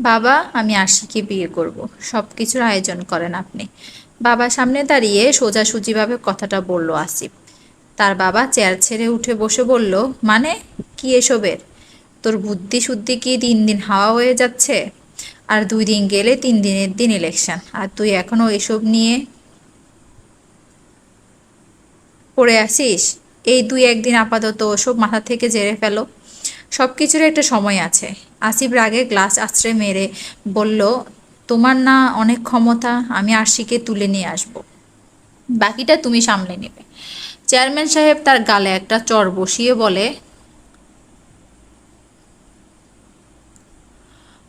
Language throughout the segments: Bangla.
বাবা, আমি আশিকে বিয়ে করব। সব কিছুর আয়োজন করেন আপনি। বাবা সামনে দাঁড়িয়ে সোজাসুজিভাবে কথাটা বলল আসিফ। তার বাবা চেয়ার ছেড়ে উঠে বসে বলল মানে? কি এসবের? তোর বুদ্ধি শুদ্ধি কি দিন দিন হাওয়া হয়ে যাচ্ছে? আর দুই দিন গেলে তিন দিনের দিন ইলেকশন আর তুই এখনও এসব নিয়ে পড়ে আসিস এই দুই একদিন আপাতত ওসব মাথা থেকে জেরে ফেলো। সব কিছুর একটা সময় আছে। আসিফ রাগে গ্লাস আছড়ে মেরে বলল, তোমার না অনেক ক্ষমতা, আমি আরশিকে তুলে নিয়ে আসব। বাকিটা তুমি সামলে নেবে। চেয়ারম্যান সাহেব তার গালে একটা চর বসিয়ে বলে,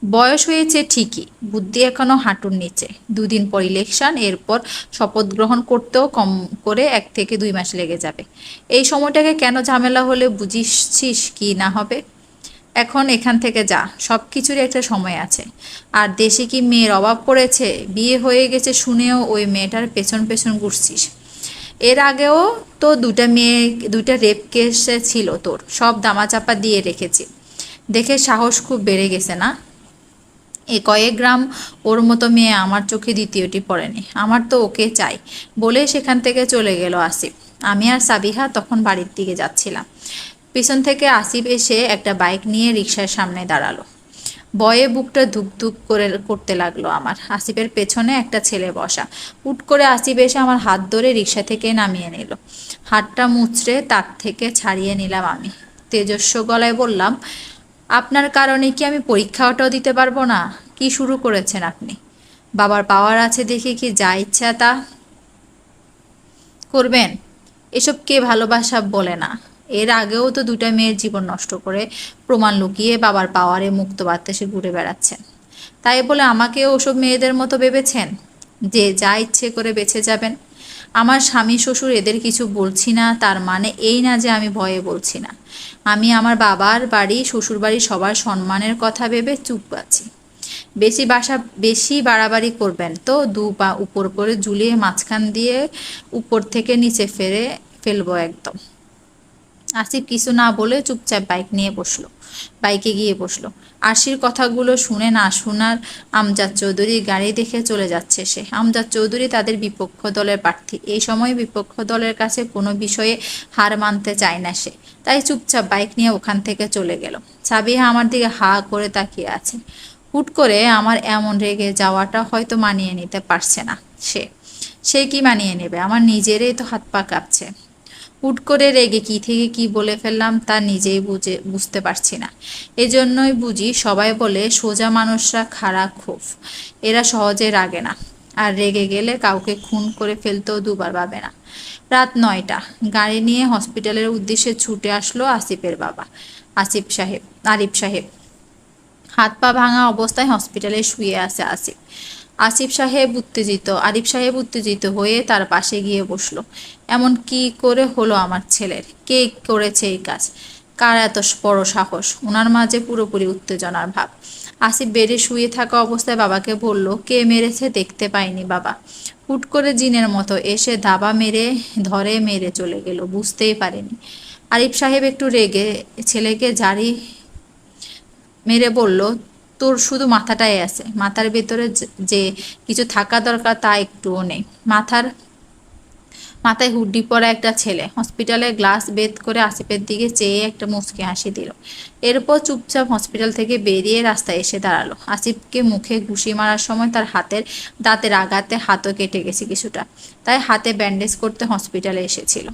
বয়স হয়েছে ঠিকই, বুদ্ধি এখনও হাঁটুর নিচে। দুদিন পর ইলেকশন, এরপর শপথ গ্রহণ করতেও কম করে এক থেকে দুই মাস লেগে যাবে। এই সময়টাকে কেন ঝামেলা হলে বুঝিসছিস কি না হবে? এখন এখান থেকে যা। সব কিছুরই একটা সময় আছে। আর দেশে কি মেয়ের অভাব পড়েছে? বিয়ে হয়ে গেছে শুনেও ওই মেয়েটার পেছন পেছন ঘুরছিস। এর আগেও তো দুটা মেয়ে দুইটা রেপ কেস ছিল তোর। সব দামাচাপা দিয়ে রেখেছি। দেখে সাহস খুব বেড়ে গেছে না? এ কয়েক গ্রাম ওর মতো মেয়ে আমার চোখে দ্বিতীয়টি পড়েনি। আমার তো ওকে চাই বলে সেখান থেকে চলে গেল আসিফ। আমি আর সাবিহা তখন বাড়ির দিকে যাচ্ছিলাম। পিছন থেকে আসিফ এসে একটা বাইক নিয়ে রিক্সার সামনে দাঁড়াল। বয়ে বুকটা ধুক করে করতে লাগল আমার। আসিফের পেছনে একটা ছেলে বসা। উট করে আসিফ এসে আমার হাত ধরে রিক্সা থেকে নামিয়ে নিল। হাতটা মুচড়ে তার থেকে ছাড়িয়ে নিলাম আমি। তেজস্ব গলায় বললাম, আপনার কারণে কি আমি পরীক্ষাটাও দিতে পারব না? কি শুরু করেছেন আপনি? বাবার পাওয়ার আছে দেখে কি যা ইচ্ছা তা করবেন? এসব কে ভালোবাসা বলে না। এর আগেও তো দুটা মেয়ের জীবন নষ্ট করে প্রমাণ লুকিয়ে বাবার পাওয়ারে মুক্ত বাতাসে ঘুরে বেড়াচ্ছেন তাই বলে আমাকে ওসব মেয়েদের মতো ভেবেছেন? যে যা ইচ্ছে করে বেঁচে যাবেন। আমার স্বামী, শ্বশুর এদের কিছু বলছি না, তার মানে এই না যে আমি ভয়ে বলছি না। আমি আমার বাবার বাড়ি, শ্বশুর বাড়ি সবার সম্মানের কথা ভেবে চুপ আছি। বেশি বাসা, বেশি বাড়াবাড়ি করবেন তো, দু পা উপর করে ঝুলিয়ে মাঝখান দিয়ে উপর থেকে নিচে ফেরে ফেলব একদম। আসিফ কিছু না বলে চুপচাপ বাইক নিয়ে বসল, বাইকে গিয়ে বসল। আশির কথাগুলো শুনে না শোনার আমজাদ চৌধুরী গাড়ি দেখে চলে যাচ্ছে সে। আমজাদ চৌধুরী তাদের বিপক্ষ দলের প্রার্থী। এই সময় বিপক্ষ দলের কাছে কোনো বিষয়ে হার মানতে চায় না সে। তাই চুপচাপ বাইক নিয়ে ওখান থেকে চলে গেল। সাবিহা আমার দিকে হা করে তাকিয়ে আছে। হুট করে আমার এমন রেগে যাওয়াটা হয়তো মানিয়ে নিতে পারছে না সে। সে কি মানিয়ে নেবে? আমার নিজেরই তো হাত পা কাঁপছে। হুট করে রেগে কি থেকে কি বলে ফেললাম তা নিজেই বুঝে, বুঝতে পারছি না। এজন্যই বুঝি সবাই বলে সোজা মানুষরা খারাপ খুব এরা সহজে রাগে না। আর রেগে গেলে কাউকে খুন করে ফেলতেও দুবার পাবে না। রাত নয়টা, গাড়ি নিয়ে হসপিটালের উদ্দেশ্যে ছুটে আসলো আসিফের বাবা, আসিফ সাহেব, আরিফ সাহেব। হাত পা ভাঙা অবস্থায় হসপিটালে শুয়ে আছে আসিফ। আসিফ সাহেব উত্তেজিত, আরিফ সাহেব উত্তেজিত হয়ে তার পাশে গিয়ে বসল। এমন কি করে হলো আমার ছেলের? কে করেছে এই কাজ? কার এত বড় সাহস? ওনার মাঝে পুরোপুরি উত্তেজনার ভাব। আসিফ বেডে শুয়ে থাকা অবস্থায় বাবাকে বলল, কে মেরেছে দেখতে পাইনি বাবা। হুট করে জিনের মতো এসে ধাবা মেরে ধরে মেরে চলে গেল, বুঝতেই পারেনি। আরিফ সাহেব একটু রেগে ছেলেকে জারি মেরে বলল তোর শুধু মাথাটাই আছে। মাথার ভেতরে যে কিছু থাকা দরকার তা একটুও নেই। মাথার, মাথায় হুড্ডি পরা একটা ছেলে হসপিটালে গ্লাস বেদ করে আসিফের দিকে চেয়ে একটা মুচকি হাসি দিল। এরপর চুপচাপ হসপিটাল থেকে বেরিয়ে রাস্তায় এসে দাঁড়াল। আসিফকে মুখে ঘুষি মারার সময় তার হাতের দাঁতের আঘাতে হাতও কেটে গেছে কিছুটা। তাই হাতে ব্যান্ডেজ করতে হসপিটালে এসেছিল।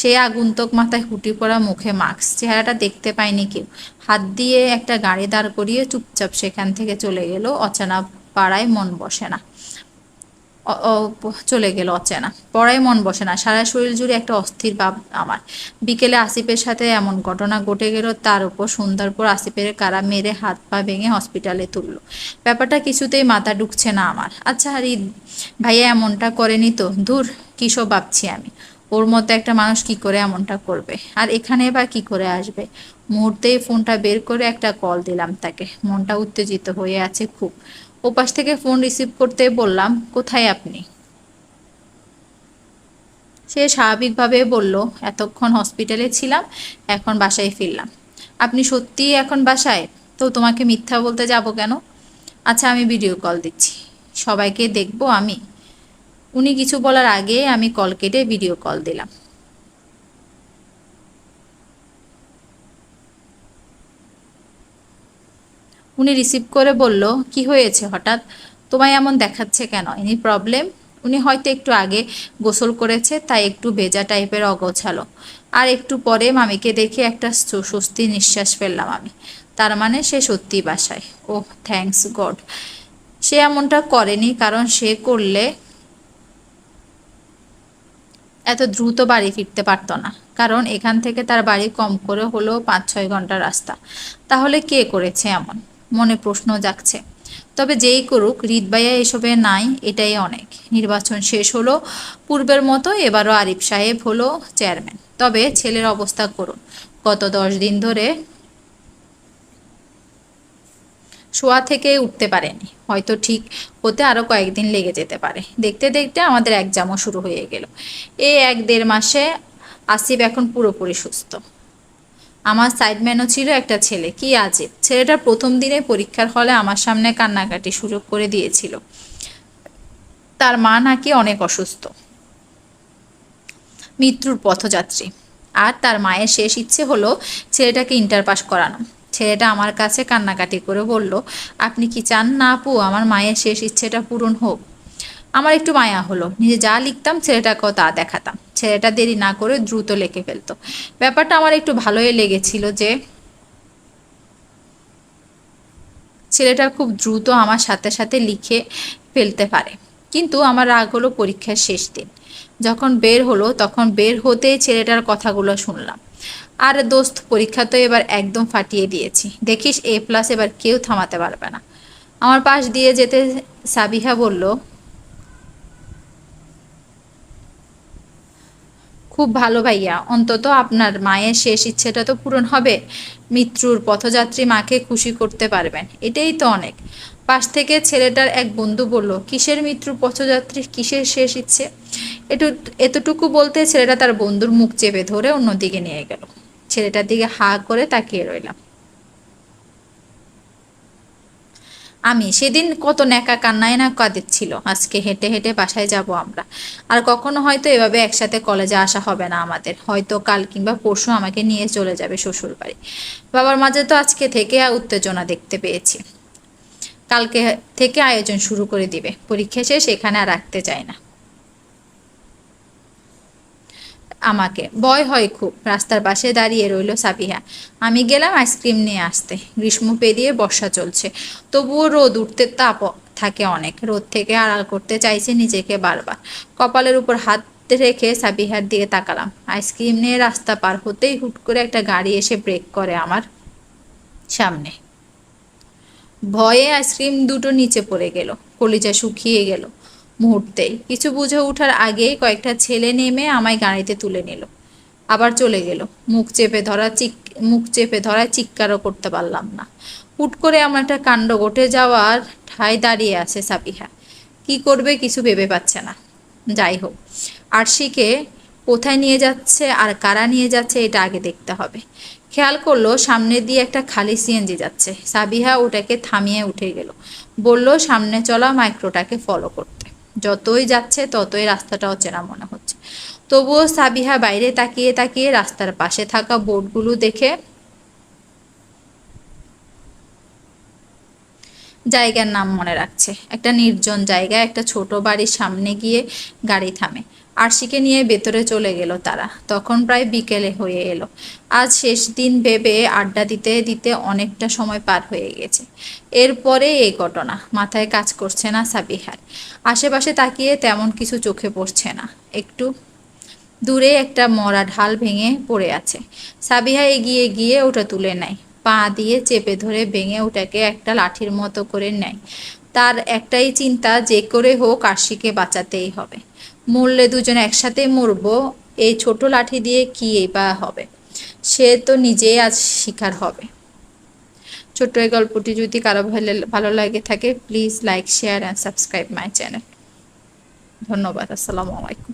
সে আগন্তুক মাথায় হুটি পড়া মুখে মাস্ক। চেহারাটা দেখতে পায়নি কেউ। হাত দিয়ে একটা গাড়ি দাঁড় করিয়ে চুপচাপ সেখান থেকে চলে গেল। অচেনা পাড়ায় মন বসে না। চলে গেল অচেনা। পড়ায় মন বসে না। সারা শরীর জুড়ে একটা অস্থির ভাব আমার। বিকেলে আসিফের সাথে এমন ঘটনা ঘটে গেল, তার উপর সন্ধ্যার পর আসিফের কারা মেরে হাত পা ভেঙে হসপিটালে তুললো। ব্যাপারটা কিছুতেই মাথা ঢুকছে না আমার। আচ্ছা হারি, ভাইয়া এমনটা করেনি তো? দূর কিসব ভাবছি আমি। ওর মতো একটা মানুষ কি করে এমনটা করবে? আর এখানে বা কি করে আসবে? মুহূর্তেই ফোনটা বের করে একটা কল দিলাম তাকে। মনটা উত্তেজিত হয়ে আছে খুব। ওপাশ থেকে ফোন রিসিভ করতে বললাম, কোথায় আপনি? সে স্বাভাবিকভাবে বলল, এতক্ষণ হসপিটালে ছিলাম, এখন বাসায় ফিরলাম। আপনি সত্যিই এখন বাসায়? তো তোমাকে মিথ্যা বলতে যাব কেন? আচ্ছা আমি ভিডিও কল দিচ্ছি। সবাইকে দেখব আমি। উনি কিছু বলার আগে আমি কল কেটে ভিডিও কল দিলাম। উনি রিসিভ করে বলল, কি হয়েছে হঠাৎ? তোমায় এমন দেখাচ্ছে কেন? এনি প্রবলেম উনি হয়তো একটু আগে গোসল করেছে, তাই একটু ভেজা টাইপের অগোছালো। আর একটু পরে মামিকে দেখে একটা স্বস্তি নিঃশ্বাস ফেললাম আমি। তার মানে সে সত্যি বাসায়। ও থ্যাঙ্কস গড সে এমনটা করেনি, কারণ সে করলে এত দ্রুত বাড়ি ফিরতে পারত না। কারণ এখান থেকে তার বাড়ি কম করে হলেও পাঁচ ছয় ঘণ্টা রাস্তা। তাহলে কে করেছে এমন? মনে প্রশ্ন জাগছে। তবে যেই করুক, হৃদবাইয়া এসবে নাই, এটাই অনেক। নির্বাচন শেষ হলো, পূর্বের মতো এবারও আরিফ সাহেব হলো চেয়ারম্যান। তবে ছেলের অবস্থা করুন। গত দশ দিন ধরে শোয়া থেকে উঠতে পারেনি। হয়তো ঠিক হতে আরও কয়েকদিন লেগে যেতে পারে। দেখতে দেখতে আমাদের একজামও শুরু হয়ে গেল। এই এক দেড় মাসে আসিফ এখন পুরোপুরি সুস্থ। আমার সাইডম্যানও ছিল একটা ছেলে, কি আজে ছেলেটা প্রথম দিনে পরীক্ষার হলে আমার সামনে কান্নাকাটি সুযোগ করে দিয়েছিল। তার মা নাকি অনেক অসুস্থ। মৃত্যুর পথযাত্রী। আর তার মায়ের শেষ ইচ্ছে হলো ছেলেটাকে ইন্টার পাস করানো। ছেলেটা আমার কাছে কান্নাকাটি করে বলল, আপনি কি চান না আপু? আমার মায়ের শেষ ইচ্ছেটা পূরণ হোক। আমার একটু মায়া হলো। নিজে যা লিখতাম ছেলেটাকেও তা দেখাতাম। ছেলেটা দেরি না করে দ্রুত লিখে ফেলতো। ব্যাপারটা আমার একটু ভালোই লেগেছিল যে ছেলেটা খুব দ্রুত আমার সাথে সাথে লিখে ফেলতে পারে। কিন্তু আমার রাগ হলো পরীক্ষার শেষ দিন। যখন বের হলো, তখন বের হতেই ছেলেটার কথাগুলো শুনলাম। আর দোস্ত, পরীক্ষা তো এবার একদম ফাটিয়ে দিয়েছি। দেখিস এ প্লাস এবার কেউ থামাতে পারবে না। আমার পাশ দিয়ে যেতে সাবিহা বলল, খুব ভালো ভাইয়া, অন্তত আপনার মায়ের শেষ ইচ্ছেটা তো পূরণ হবে। মৃত্যুর পথযাত্রী মাকে খুশি করতে পারবেন, এটাই তো অনেক। পাশ থেকে ছেলেটার এক বন্ধু বলল, কিসের মৃত্যুর পথযাত্রী? কিসের শেষ ইচ্ছে? এটু এতটুকু বলতে ছেলেটা তার বন্ধুর মুখ চেপে ধরে অন্যদিকে নিয়ে গেল। ছেলেটার দিকে হা করে তাকিয়ে রইলাম। আমি সেদিন কত ন্যাকা কান্নায় না কাঁদিচ্ছিল আজকে হেঁটে হেঁটে বাসায় যাব আমরা। আর কখনো হয়তো এভাবে একসাথে কলেজে আসা হবে না আমাদের। হয়তো কাল কিংবা পরশু আমাকে নিয়ে চলে যাবে শ্বশুর বাড়ি বাবার মাঝে তো আজকে থেকে উত্তেজনা দেখতে পেয়েছি। কালকে থেকে আয়োজন শুরু করে দিবে। পরীক্ষা শেষ, এখানে আর রাখতে চায় না। আমাকে। ভয় হয় খুব। রাস্তার পাশে দাঁড়িয়ে রইল সাবিহা। আমি গেলাম আইসক্রিম নিয়ে আসতে। গ্রীষ্ম পেরিয়ে বর্ষা চলছে। তবুও রোদ উঠতে তাপ থাকে অনেক। রোদ থেকে আড়াল করতে চাইছে নিজেকে বারবার। কপালের উপর হাত রেখে সাবিহার দিকে তাকালাম। আইসক্রিম নিয়ে রাস্তা পার হতেই হুট করে একটা গাড়ি এসে ব্রেক করে আমার সামনে। ভয়ে আইসক্রিম দুটো নিচে পড়ে গেল। কলিজা শুকিয়ে গেল। মুহূর্তেই কিছু বুঝে ওঠার আগেই কয়েকটা ছেলে নেমে আমায় গাড়িতে তুলে নিল। আবার চলে গেল। মুখ চেপে ধরা চিক, মুখ চেপে ধরা চিৎকারও করতে পারলাম না। হুট করে আমার একটা কাণ্ড ঘটে যাওয়ার ঠাই দাঁড়িয়ে আছে সাবিহা। কি করবে কিছু ভেবে পাচ্ছে না। যাই হোক, আরশিকে কোথায় নিয়ে যাচ্ছে আর কারা নিয়ে যাচ্ছে এটা আগে দেখতে হবে। খেয়াল করল সামনে দিয়ে একটা খালি সিএনজি যাচ্ছে। সাবিহা ওটাকে থামিয়ে উঠে গেল। বলল, সামনে চলা মাইক্রোটাকে ফলো করতে। যতই যাচ্ছে, ততই রাস্তাটা অচেনা মনে হচ্ছে। তবুও সাবিহা বাইরে তাকিয়ে তাকিয়ে রাস্তার পাশে থাকা বোর্ডগুলো দেখে জায়গার নাম মনে রাখছে। একটা নির্জন জায়গা একটা ছোট বাড়ির সামনে গিয়ে গাড়ি থামে। আরশিকে নিয়ে ভেতরে চলে গেল তারা। তখন প্রায় বিকেলে হয়ে এলো। আজ শেষ দিন ভেবে আড্ডা দিতে দিতে অনেকটা সময় পার হয়ে গেছে। এরপরে এই ঘটনা। মাথায় কাজ করছে না সাবিহার। আশেপাশে তাকিয়ে তেমন কিছু চোখে পড়ছে না। একটু দূরে একটা মরা ঢাল ভেঙে পড়ে আছে। সাবিহা এগিয়ে গিয়ে ওটা তুলে নেয়। পা দিয়ে চেপে ধরে ভেঙে ওটাকে একটা লাঠির মতো করে নেয়। তার একটাই চিন্তা যে করে হোক আশিকে বাঁচাতেই হবে। মরলে দুজন একসাথে মরব, এই ছোট লাঠি দিয়ে কি বা হবে? সে তো নিজেই আজ শিকার হবে। ছোট্ট এই গল্পটি যদি কারও ভালো লাগে থাকে please like share and subscribe my channel ধন্যবাদ, আসসালামু আলাইকুম।